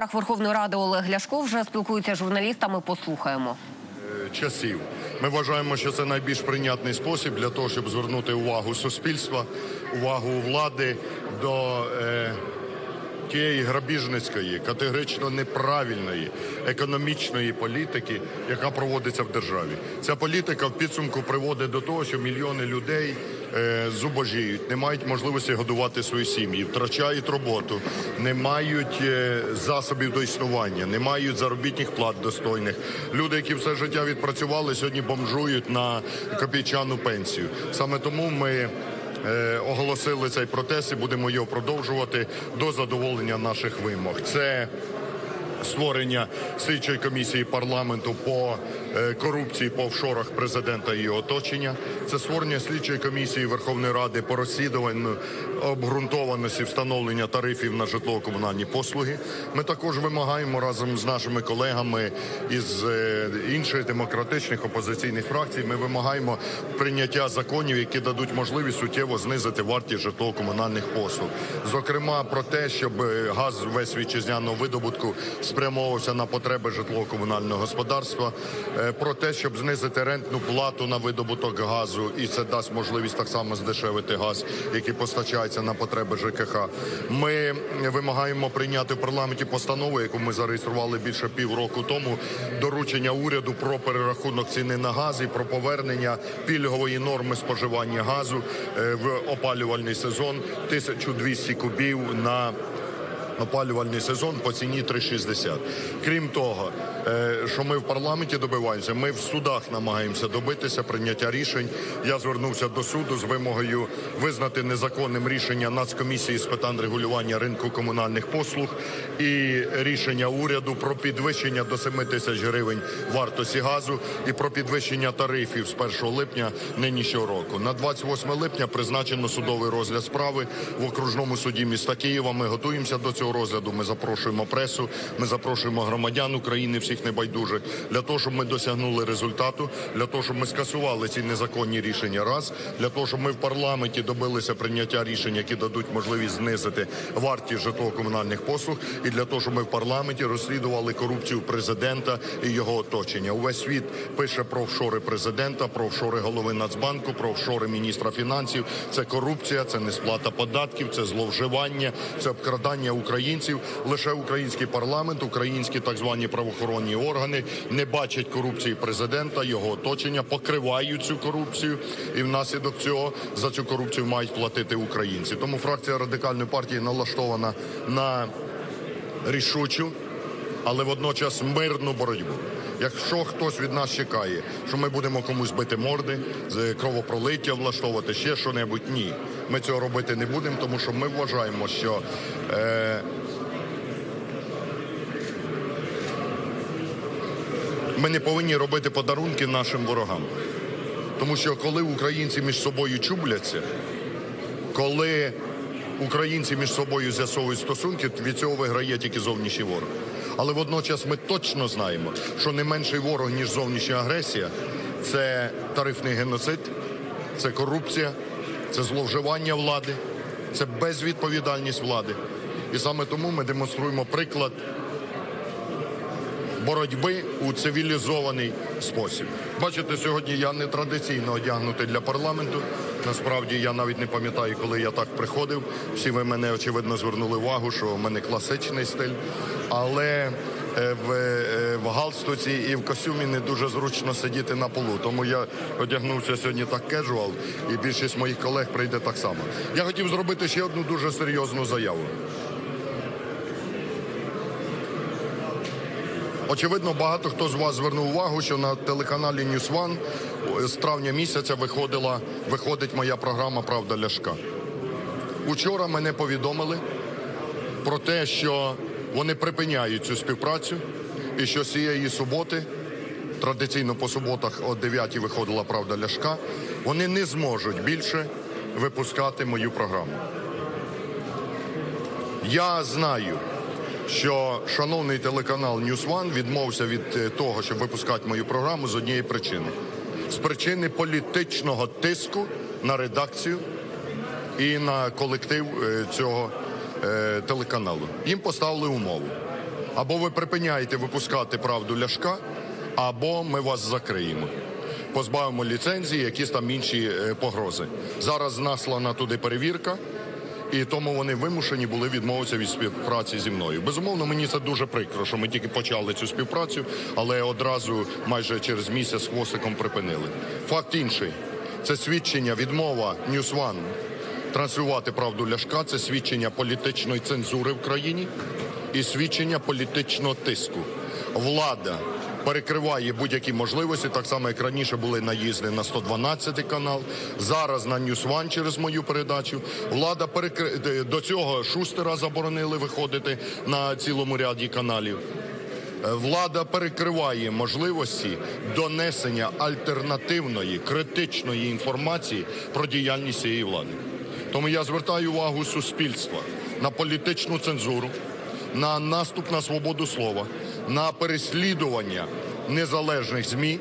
кулуарах Верховної Ради Олег Ляшко вже спілкується з журналістами. Послухаємо. часів. Ми вважаємо, що це найбільш прийнятний спосіб для того, щоб звернути увагу суспільства, увагу влади до е, тієї грабіжницької, категорично неправильної економічної політики, яка проводиться в державі. Ця політика в підсумку приводить до того, що мільйони людей е, зубожіють, не мають можливості годувати свої сім'ї, втрачають роботу, не мають е, засобів до існування, не мають заробітних плат достойних. Люди, які все життя відпрацювали, сьогодні бомжують на копійчану пенсію. Саме тому ми е, оголосили цей протест і будемо його продовжувати до задоволення наших вимог. Це створення слідчої комісії парламенту по е, корупції по офшорах президента і його оточення. Це створення слідчої комісії Верховної Ради по розслідуванню обґрунтованості встановлення тарифів на житлово-комунальні послуги. Ми також вимагаємо разом з нашими колегами із е, інших демократичних опозиційних фракцій. Ми вимагаємо прийняття законів, які дадуть можливість суттєво знизити вартість житлово-комунальних послуг. Зокрема, про те, щоб е, газ весь вітчизняного видобутку спрямовувався на потреби житлово-комунального господарства, е, про те, щоб знизити рентну плату на видобуток газу, і це дасть можливість так само здешевити газ, який постачається на потреби ЖКХ. Ми вимагаємо прийняти в парламенті постанову, яку ми зареєстрували більше півроку тому, доручення уряду про перерахунок ціни на газ і про повернення пільгової норми споживання газу е, в опалювальний сезон 1200 кубів на опалювальний сезон по ціні 3,60. Крім того, е, що ми в парламенті добиваємося, ми в судах намагаємося добитися прийняття рішень. Я звернувся до суду з вимогою визнати незаконним рішення Нацкомісії з питань регулювання ринку комунальних послуг і рішення уряду про підвищення до 7 тисяч гривень вартості газу і про підвищення тарифів з 1 липня нинішнього року. На 28 липня призначено судовий розгляд справи в окружному суді міста Києва. Ми готуємося до цього розгляду. Ми запрошуємо пресу, ми запрошуємо громадян України, всіх небайдужих, для того, щоб ми досягнули результату, для того, щоб ми скасували ці незаконні рішення. Раз для того, щоб ми в парламенті добилися прийняття рішень, які дадуть можливість знизити вартість житлово-комунальних послуг, і для того, щоб ми в парламенті розслідували корупцію президента і його оточення. Увесь світ пише про офшори президента, про офшори голови Нацбанку, про офшори міністра фінансів. Це корупція, це несплата податків, це зловживання, це обкрадання українців. Лише український парламент, українські так звані правоохоронні органи не бачать корупції президента, його оточення, покривають цю корупцію, і внаслідок цього за цю корупцію мають платити українці. Тому фракція радикальної партії налаштована на рішучу, але водночас мирну боротьбу. Якщо хтось від нас чекає, що ми будемо комусь бити морди, кровопролиття влаштовувати ще що-небудь, ні. Ми цього робити не будемо, тому що ми вважаємо, що е, ми не повинні робити подарунки нашим ворогам. Тому що коли українці між собою чубляться, коли українці між собою з'ясовують стосунки, від цього виграє тільки зовнішній ворог. Але водночас ми точно знаємо, що не менший ворог, ніж зовнішня агресія, це тарифний геноцид, це корупція, це зловживання влади, це безвідповідальність влади. І саме тому ми демонструємо приклад боротьби у цивілізований спосіб. Бачите, сьогодні я не традиційно одягнутий для парламенту. Насправді я навіть не пам'ятаю, коли я так приходив. Всі ви мене очевидно звернули увагу, що в мене класичний стиль, але е, в, е, в галстуці і в костюмі не дуже зручно сидіти на полу. Тому я одягнувся сьогодні так кежуал, і більшість моїх колег прийде так само. Я хотів зробити ще одну дуже серйозну заяву. Очевидно, багато хто з вас звернув увагу, що на телеканалі News One з травня місяця виходила, виходить моя програма Правда Ляшка. Учора мене повідомили про те, що вони припиняють цю співпрацю і що цієї суботи, традиційно по суботах о 9 виходила Правда Ляшка, вони не зможуть більше випускати мою програму. Я знаю, що шановний телеканал One відмовився від е, того, щоб випускати мою програму з однієї причини: з причини політичного тиску на редакцію і на колектив е, цього е, телеканалу. Їм поставили умову. Або ви припиняєте випускати правду ляшка, або ми вас закриємо. Позбавимо ліцензії, якісь там інші погрози. Зараз наслана туди перевірка, і тому вони вимушені були відмовитися від співпраці зі мною. Безумовно, мені це дуже прикро, що ми тільки почали цю співпрацю, але одразу майже через місяць хвостиком припинили. Факт інший це свідчення відмова News One транслювати правду ляшка. Це свідчення політичної цензури в країні і свідчення політичного тиску. Влада перекриває будь-які можливості, так само як раніше були наїзди на 112 канал. Зараз на One через мою передачу. Влада перекри... до цього шустера заборонили виходити на цілому ряді каналів. Е, Влада перекриває можливості донесення альтернативної критичної інформації про діяльність цієї влади. Тому я звертаю увагу суспільства на політичну цензуру, на наступ на свободу слова, на переслідування незалежних ЗМІ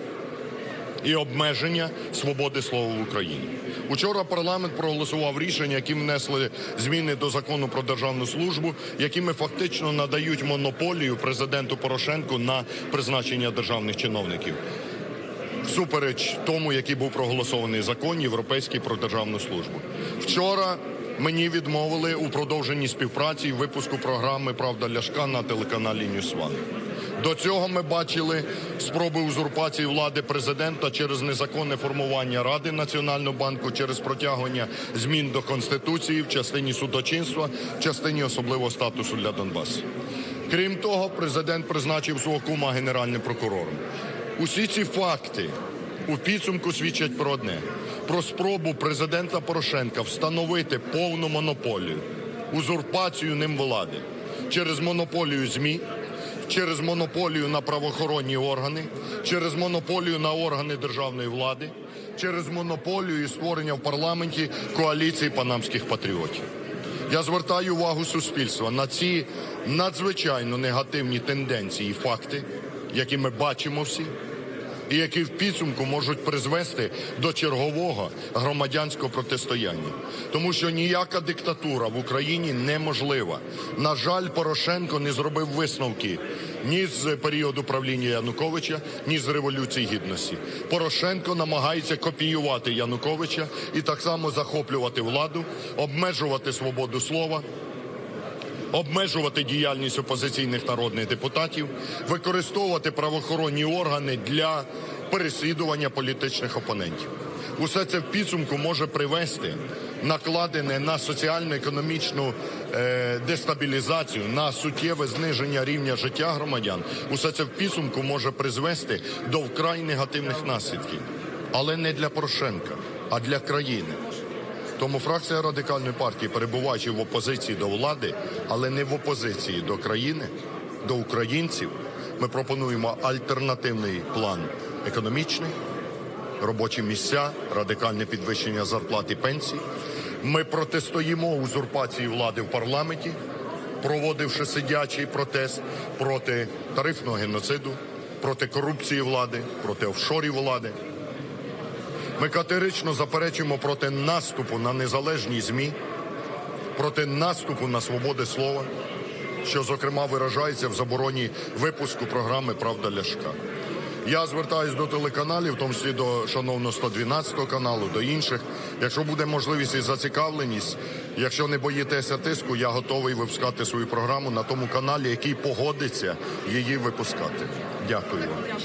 і обмеження свободи слова в Україні. Учора парламент проголосував рішення, які внесли зміни до закону про державну службу, якими фактично надають монополію президенту Порошенку на призначення державних чиновників. Всупереч тому, який був проголосований закон європейський про державну службу. Вчора мені відмовили у продовженні співпраці і випуску програми Правда Ляшка на телеканалі Ньюсван. До цього ми бачили спроби узурпації влади президента через незаконне формування Ради Національного банку, через протягування змін до Конституції в частині судочинства, в частині особливого статусу для Донбасу. Крім того, президент призначив свого кума генеральним прокурором. Усі ці факти у підсумку свідчать про одне: про спробу президента Порошенка встановити повну монополію, узурпацію ним влади через монополію ЗМІ, через монополію на правоохоронні органи, через монополію на органи державної влади, через монополію і створення в парламенті коаліції панамських патріотів. Я звертаю увагу суспільства на ці надзвичайно негативні тенденції і факти, які ми бачимо всі, і які в підсумку можуть призвести до чергового громадянського протистояння. Тому що ніяка диктатура в Україні неможлива. На жаль, Порошенко не зробив висновки ні з періоду правління Януковича, ні з Революції Гідності. Порошенко намагається копіювати Януковича і так само захоплювати владу, обмежувати свободу слова, обмежувати діяльність опозиційних народних депутатів, використовувати правоохоронні органи для переслідування політичних опонентів. Усе це в підсумку може привести накладене на соціально-економічну е, дестабілізацію, на суттєве зниження рівня життя громадян. Усе це в підсумку може призвести до вкрай негативних наслідків, але не для Порошенка, а для країни. Тому фракція радикальної партії, перебуваючи в опозиції до влади, але не в опозиції до країни, до українців, ми пропонуємо альтернативний план економічний, робочі місця, радикальне підвищення зарплат і пенсій. Ми протистоїмо узурпації влади в парламенті, проводивши сидячий протест проти тарифного геноциду, проти корупції влади, проти офшорів влади. Ми категорично заперечуємо проти наступу на незалежні ЗМІ, проти наступу на свободи слова, що, зокрема, виражається в забороні випуску програми Правда Ляшка. Я звертаюсь до телеканалів, в тому числі до шановного 112 каналу, до інших. Якщо буде можливість і зацікавленість, якщо не боїтеся тиску, я готовий випускати свою програму на тому каналі, який погодиться її випускати. Дякую вам.